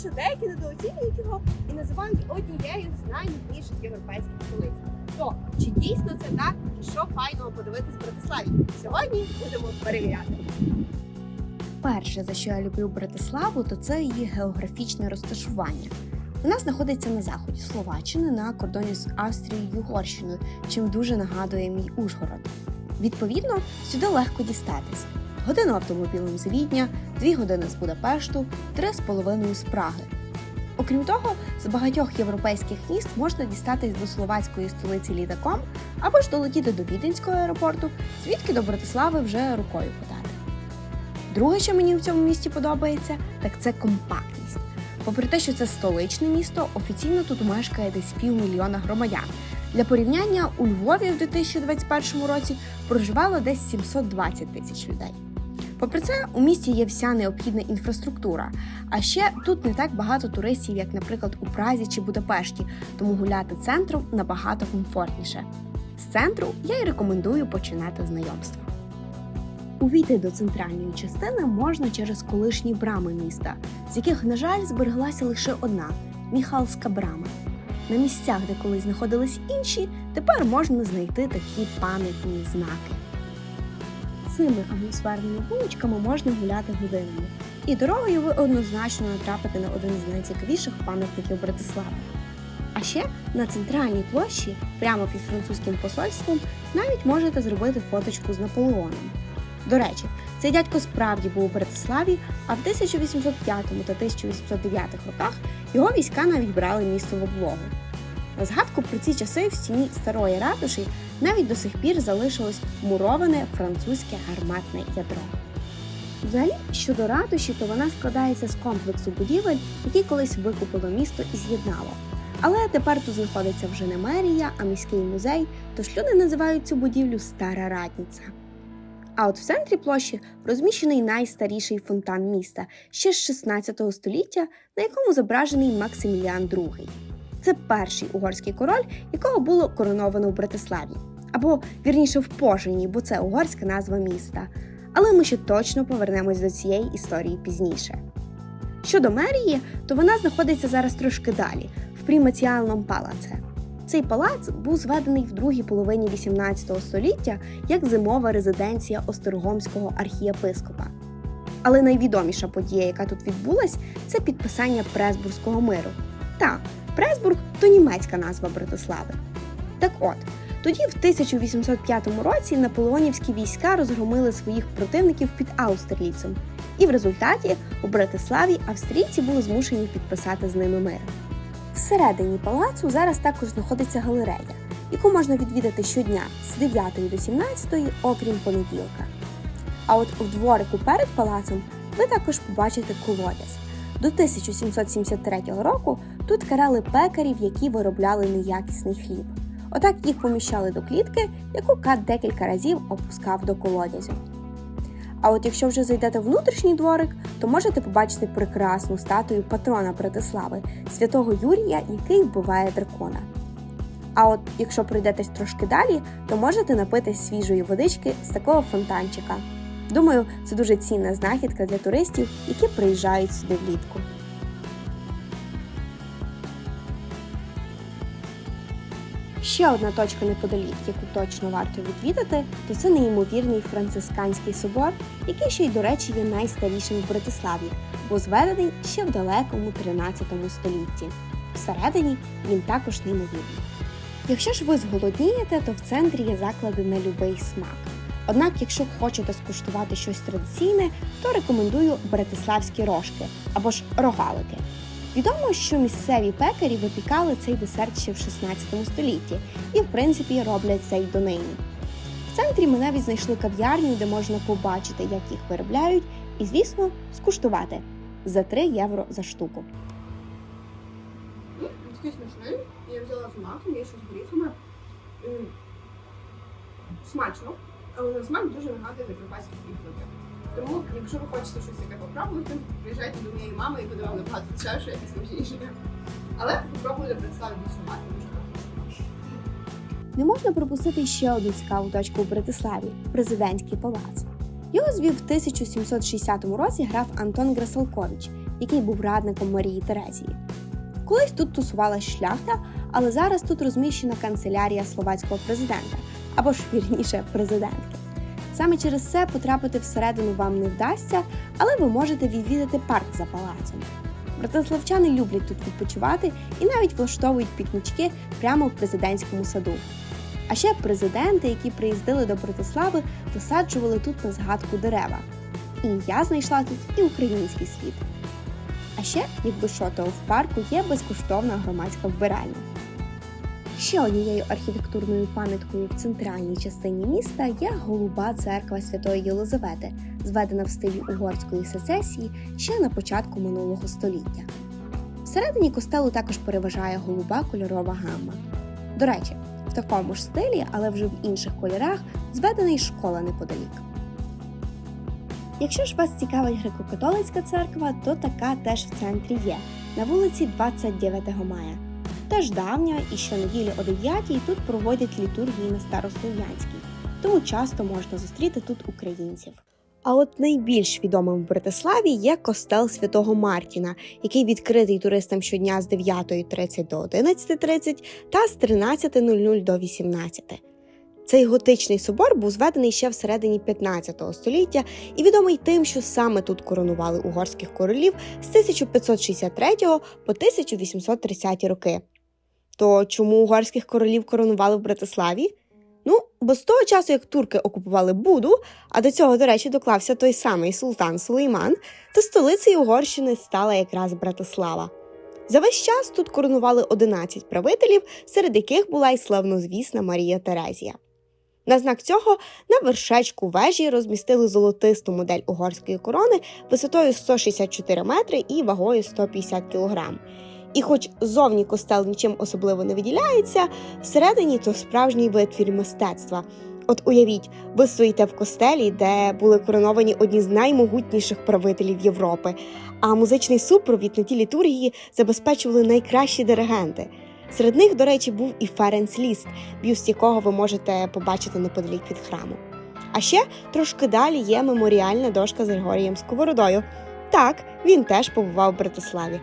що деякі недооцінюють його і називають однією з найнудніших європейських столиць. То чи дійсно це так і що файного подивитись в Братиславі? Сьогодні будемо перевіряти. Перше, за що я люблю Братиславу, то це її географічне розташування. Вона знаходиться на заході Словаччини на кордоні з Австрією і Угорщиною, чим дуже нагадує мій Ужгород. Відповідно, сюди легко дістатись. Годину автомобілем з Відня, дві години з Будапешту, три з половиною з Праги. Окрім того, з багатьох європейських міст можна дістатись до словацької столиці літаком або ж долетіти до Віденського аеропорту, звідки до Братислави вже рукою подати. Друге, що мені в цьому місті подобається, так це компактність. Попри те, що це столичне місто, офіційно тут мешкає десь півмільйона громадян. Для порівняння у Львові в 2021 році проживало десь 720 тисяч людей. Попри це, у місті є вся необхідна інфраструктура. А ще тут не так багато туристів, як, наприклад, у Празі чи Будапешті, тому гуляти центром набагато комфортніше. З центру я й рекомендую починати знайомство. Увійти до центральної частини можна через колишні брами міста, з яких, на жаль, збереглася лише одна Міхалська брама. На місцях, де колись знаходились інші, тепер можна знайти такі пам'ятні знаки. Цими атмосферними вуличками можна гуляти годинами, і дорогою ви однозначно натрапите на один з найцікавіших пам'ятників Братислави. А ще на центральній площі, прямо під французьким посольством, навіть можете зробити фоточку з Наполеоном. До речі, цей дядько справді був у Братиславі, а в 1805 та 1809 роках його війська навіть брали місто в облогу. Згадку про ці часи в стіні старої ратуші навіть до сих пір залишилось муроване французьке гарматне ядро. Взагалі, щодо ратуші, то вона складається з комплексу будівель, які колись викупило місто і з'єднало. Але тепер тут знаходиться вже не мерія, а міський музей, тож люди називають цю будівлю Стара Ратниця. А от в центрі площі розміщений найстаріший фонтан міста ще з 16 століття, на якому зображений Максиміліан II. Це перший угорський король, якого було короновано в Братиславі, або вірніше в Пожині, бо це угорська назва міста. Але ми ще точно повернемось до цієї історії пізніше. Щодо мерії, то вона знаходиться зараз трошки далі, в Примаціальному палаце. Цей палац був зведений в другій половині 18 століття як зимова резиденція Остергомського архієпископа. Але найвідоміша подія, яка тут відбулась, це підписання Пресбурзького миру. Так, Пресбург то німецька назва Братислави. Так от, тоді, в 1805 році, наполеонівські війська розгромили своїх противників під Аустерліцем, і в результаті у Братиславі австрійці були змушені підписати з ними мир. Всередині палацу зараз також знаходиться галерея, яку можна відвідати щодня з 9 до 17, окрім понеділка. А от у дворику перед палацом ви також побачите колодязь. До 1773 року тут карали пекарів, які виробляли неякісний хліб. Отак їх поміщали до клітки, яку кат декілька разів опускав до колодязю. А от якщо вже зайдете в внутрішній дворик, то можете побачити прекрасну статую патрона Братислави, святого Юрія, який вбиває дракона. А от якщо пройдетесь трошки далі, то можете напитись свіжої водички з такого фонтанчика. Думаю, це дуже цінна знахідка для туристів, які приїжджають сюди влітку. Ще одна точка неподалік, яку точно варто відвідати, то це неймовірний францисканський собор, який ще й, до речі, є найстарішим в Братиславі, бо зведений ще в далекому 13 столітті. Всередині він також неймовірний. Якщо ж ви зголоднієте, то в центрі є заклади на любий смак. Однак, якщо хочете скуштувати щось традиційне, то рекомендую братиславські рожки або ж рогалики. Відомо, що місцеві пекарі випікали цей десерт ще в 16 столітті і, в принципі, роблять це й донині. В центрі ми навіть знайшли кав'ярню, де можна побачити, як їх виробляють, і, звісно, скуштувати за 3 євро за штуку. Такий смачний. Я взяла з маком, є ще з горіхами. Смачно, але на смак дуже нагадує закарпатські фрукти. Тому, якщо ви хочете щось таке попробувати, приїжджайте до моєї мами і буде вам набагато дешевше і смачніше. Але попробуйте представити смак. Не можна пропустити ще одну цікаву точку у Братиславі президентський палац. Його звів в 1760 році граф Антон Грасалкович, який був радником Марії Терезії. Колись тут тусувалась шляхта, але зараз тут розміщена канцелярія словацького президента, або ж вірніше президентки. Саме через це потрапити всередину вам не вдасться, але ви можете відвідати парк за палацом. Братиславчани люблять тут відпочивати і навіть влаштовують пікнічки прямо в президентському саду. А ще президенти, які приїздили до Братислави, висаджували тут на згадку дерева. І я знайшла тут і український світ. А ще, якби що, то в парку є безкоштовна громадська вбиральня. Ще однією архітектурною пам'яткою в центральній частині міста є голуба церква Святої Єлизавети, зведена в стилі угорської сецесії ще на початку минулого століття. Всередині костелу також переважає голуба кольорова гамма. До речі, в такому ж стилі, але вже в інших кольорах, зведена й школа неподалік. Якщо ж вас цікавить греко-католицька церква, то така теж в центрі є на вулиці 29 мая. Теж давня і щонеділі о 9 тут проводять літургії на старослов'янській, тому часто можна зустріти тут українців. А от найбільш відомим в Братиславі є костел святого Мартіна, який відкритий туристам щодня з 9.30 до 11.30 та з 13.00 до 18. Цей готичний собор був зведений ще всередині 15 століття і відомий тим, що саме тут коронували угорських королів з 1563 по 1830 роки. То чому угорських королів коронували в Братиславі? Ну, бо з того часу, як турки окупували Буду, а до цього, до речі, доклався той самий султан Сулейман, то столицею Угорщини стала якраз Братислава. За весь час тут коронували 11 правителів, серед яких була й славнозвісна Марія Терезія. На знак цього на вершечку вежі розмістили золотисту модель угорської корони висотою 164 метри і вагою 150 кілограм. І хоч зовні костел нічим особливо не виділяється, всередині то справжній витвір мистецтва. От уявіть, ви стоїте в костелі, де були короновані одні з наймогутніших правителів Європи, а музичний супровід на ті літургії забезпечували найкращі диригенти. Серед них, до речі, був і Ференц Ліст, бюст якого ви можете побачити неподалік від храму. А ще трошки далі є меморіальна дошка з Григорієм Сковородою. Так, він теж побував в Братиславі.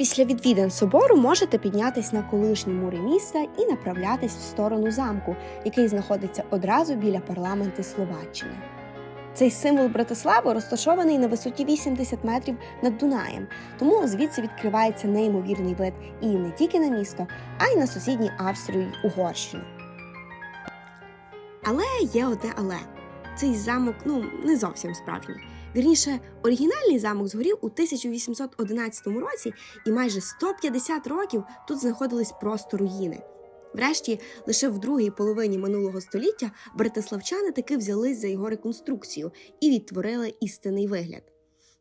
Після відвідин собору можете піднятись на колишні мури міста і направлятись в сторону замку, який знаходиться одразу біля парламенту Словаччини. Цей символ Братислави розташований на висоті 80 метрів над Дунаєм, тому звідси відкривається неймовірний вид і не тільки на місто, а й на сусідні Австрію й Угорщину. Але є одне але. Цей замок ну не зовсім справжній. Вірніше, оригінальний замок згорів у 1811 році, і майже 150 років тут знаходились просто руїни. Врешті, лише в другій половині минулого століття братиславчани таки взялись за його реконструкцію і відтворили істинний вигляд.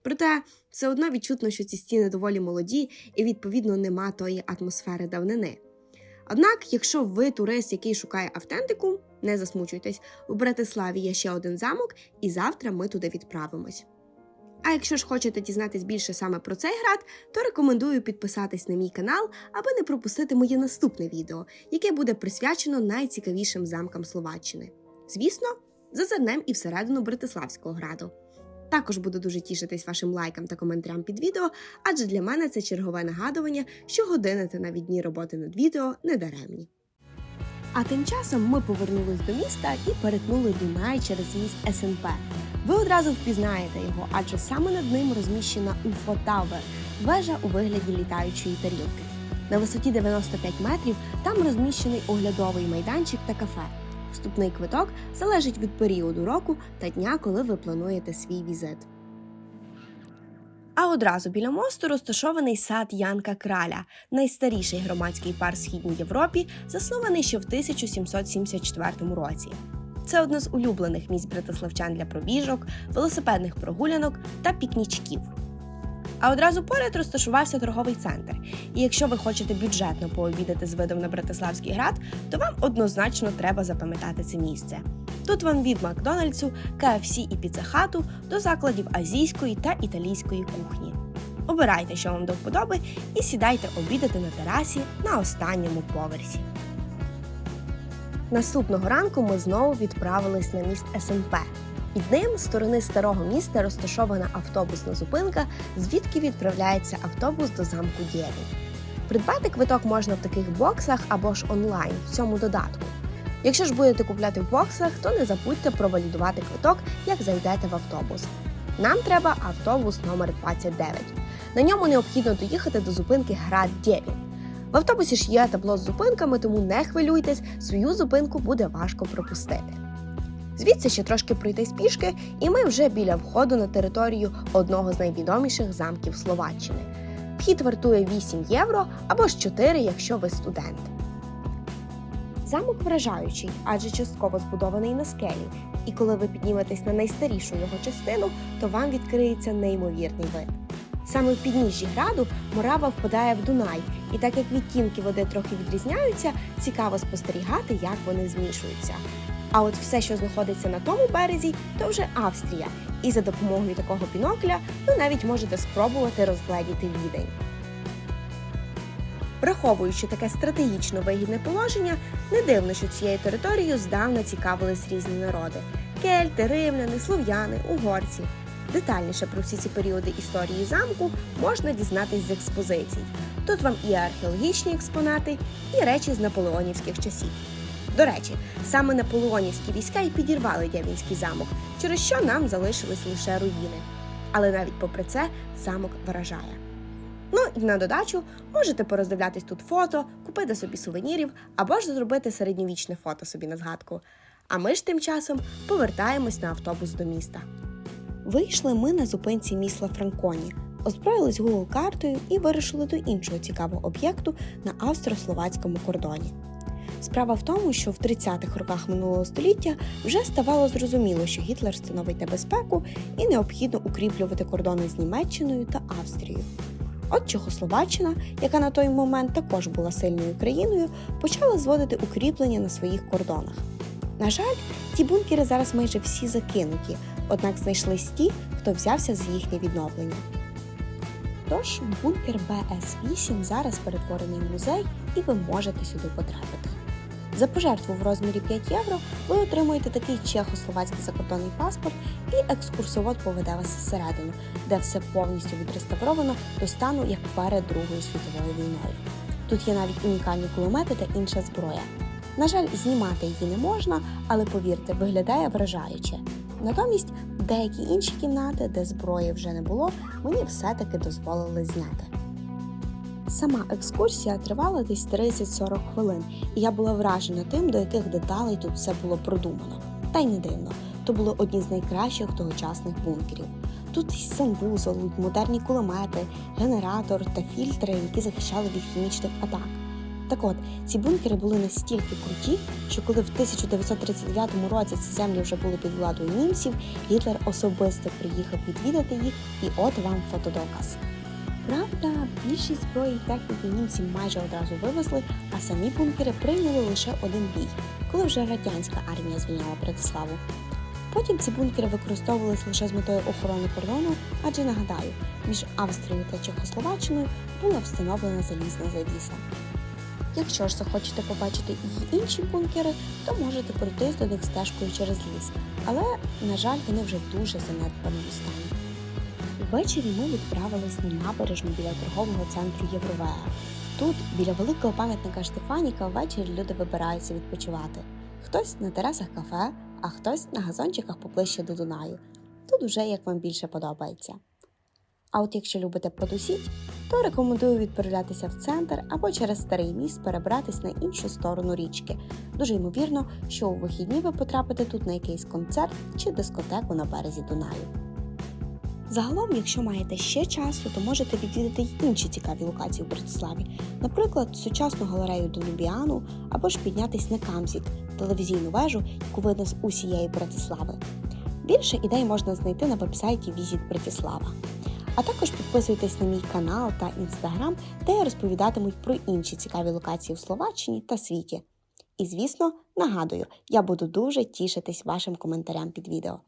Проте все одно відчутно, що ці стіни доволі молоді і, відповідно, нема тої атмосфери давнини. Однак, якщо ви турист, який шукає автентику, не засмучуйтесь, у Братиславі є ще один замок, і завтра ми туди відправимось. А якщо ж хочете дізнатись більше саме про цей град, то рекомендую підписатись на мій канал, аби не пропустити моє наступне відео, яке буде присвячено найцікавішим замкам Словаччини. Звісно, зазирнем і всередину Братиславського граду. Також буду дуже тішитись вашим лайкам та коментарям під відео, адже для мене це чергове нагадування, що години та навіть дні роботи над відео не даремні. А тим часом ми повернулись до міста і перетнули Дунай через міст СНП. Ви одразу впізнаєте його, адже саме над ним розміщена UFO Tower – вежа у вигляді літаючої тарілки. На висоті 95 метрів там розміщений оглядовий майданчик та кафе. Вступний квиток залежить від періоду року та дня, коли ви плануєте свій візит. А одразу біля мосту розташований сад Янка Краля, найстаріший громадський парк в Східній Європі, заснований ще в 1774 році. Це одне з улюблених місць братиславчан для пробіжок, велосипедних прогулянок та пікнічків. А одразу поряд розташувався торговий центр. І якщо ви хочете бюджетно пообідати з видом на Братиславський град, то вам однозначно треба запам'ятати це місце. Тут вам від Макдональдсу, KFC і піцехату до закладів азійської та італійської кухні. Обирайте, що вам до вподоби, і сідайте обідати на терасі на останньому поверсі. Наступного ранку ми знову відправились на міст СНП. Під ним з сторони старого міста розташована автобусна зупинка, звідки відправляється автобус до замку Дєві. Придбати квиток можна в таких боксах або ж онлайн в цьому додатку. Якщо ж будете купляти в боксах, то не забудьте провалідувати квиток, як зайдете в автобус. Нам треба автобус номер 29. На ньому необхідно доїхати до зупинки Град Дєві. В автобусі ж є табло з зупинками, тому не хвилюйтесь, свою зупинку буде важко пропустити. Звідси ще трошки пройтись пішки, і ми вже біля входу на територію одного з найвідоміших замків Словаччини. Вхід вартує 8 євро або ж 4, якщо ви студент. Замок вражаючий, адже частково збудований на скелі, і коли ви підніметесь на найстарішу його частину, то вам відкриється неймовірний вид. Саме в підніжжі граду Морава впадає в Дунай, і так як відтінки води трохи відрізняються, цікаво спостерігати, як вони змішуються. А от все, що знаходиться на тому березі, то вже Австрія, і за допомогою такого бінокля ви навіть можете спробувати розгледіти відень. Враховуючи таке стратегічно вигідне положення, не дивно, що цією територією здавна цікавились різні народи: кельти, римляни, слов'яни, угорці. Детальніше про всі ці періоди історії замку можна дізнатись з експозицій. Тут вам і археологічні експонати, і речі з наполеонівських часів. До речі, саме наполеонівські війська і підірвали Дявінський замок, через що нам залишились лише руїни. Але навіть попри це замок вражає. Ну і на додачу можете пороздивлятись тут фото, купити собі сувенірів або ж зробити середньовічне фото собі на згадку. А ми ж тим часом повертаємось на автобус до міста. Вийшли ми на зупинці місла Франконі, озброїлись Google картою і вирушили до іншого цікавого об'єкту на австро-словацькому кордоні. Справа в тому, що в 30-х роках минулого століття вже ставало зрозуміло, що Гітлер становить небезпеку і необхідно укріплювати кордони з Німеччиною та Австрією. От Чехословаччина, яка на той момент також була сильною країною, почала зводити укріплення на своїх кордонах. На жаль, ті бункери зараз майже всі закинуті, однак знайшлись ті, хто взявся за їхнє відновлення. Тож бункер БС-8 зараз перетворений в музей, і ви можете сюди потрапити. За пожертву в розмірі 5 євро ви отримуєте такий чехословацький закордонний паспорт, і екскурсовод поведе вас всередину, де все повністю відреставровано до стану як перед Другою світовою війною. Тут є навіть унікальні кулемети та інша зброя. На жаль, знімати її не можна, але повірте, виглядає вражаюче. Натомість деякі інші кімнати, де зброї вже не було, мені все-таки дозволили зняти. Сама екскурсія тривала десь 30-40 хвилин, і я була вражена тим, до яких деталей тут все було продумано. Та й не дивно, то були одні з найкращих тогочасних бункерів. Тут і санвузол, модерні кулемети, генератор та фільтри, які захищали від хімічних атак. Так от, ці бункери були настільки круті, що коли в 1939 році ці землі вже були під владою німців, Гітлер особисто приїхав відвідати їх, і от вам фотодоказ. Правда, більшість зброї техніки німці майже одразу вивезли, а самі бункери прийняли лише один бій, коли вже радянська армія звільняла Братиславу. Потім ці бункери використовувалися лише з метою охорони кордону, адже нагадаю, між Австрією та Чехословаччиною була встановлена залізна завіса. Якщо ж захочете побачити і інші бункери, то можете пройтись до них стежкою через ліс, але, на жаль, вони вже дуже занедбаному стані. Ввечері ми відправились на набережну біля торгового центру Євровеа. Тут, біля великого пам'ятника Штефаніка, ввечері люди вибираються відпочивати. Хтось на терасах кафе, а хтось на газончиках поближче до Дунаю. Тут уже як вам більше подобається. А от якщо любите потусіть, то рекомендую відправлятися в центр або через старий міст перебратись на іншу сторону річки. Дуже ймовірно, що у вихідні ви потрапите тут на якийсь концерт чи дискотеку на березі Дунаю. Загалом, якщо маєте ще часу, то можете відвідати й інші цікаві локації в Братиславі, наприклад, сучасну галерею Донубіану або ж піднятись на Камзік, телевізійну вежу, яку видно з усієї Братислави. Більше ідей можна знайти на вебсайті Візіт Братислава. А також підписуйтесь на мій канал та інстаграм, де я розповідатимуть про інші цікаві локації в Словаччині та світі. І звісно, нагадую, я буду дуже тішитись вашим коментарям під відео.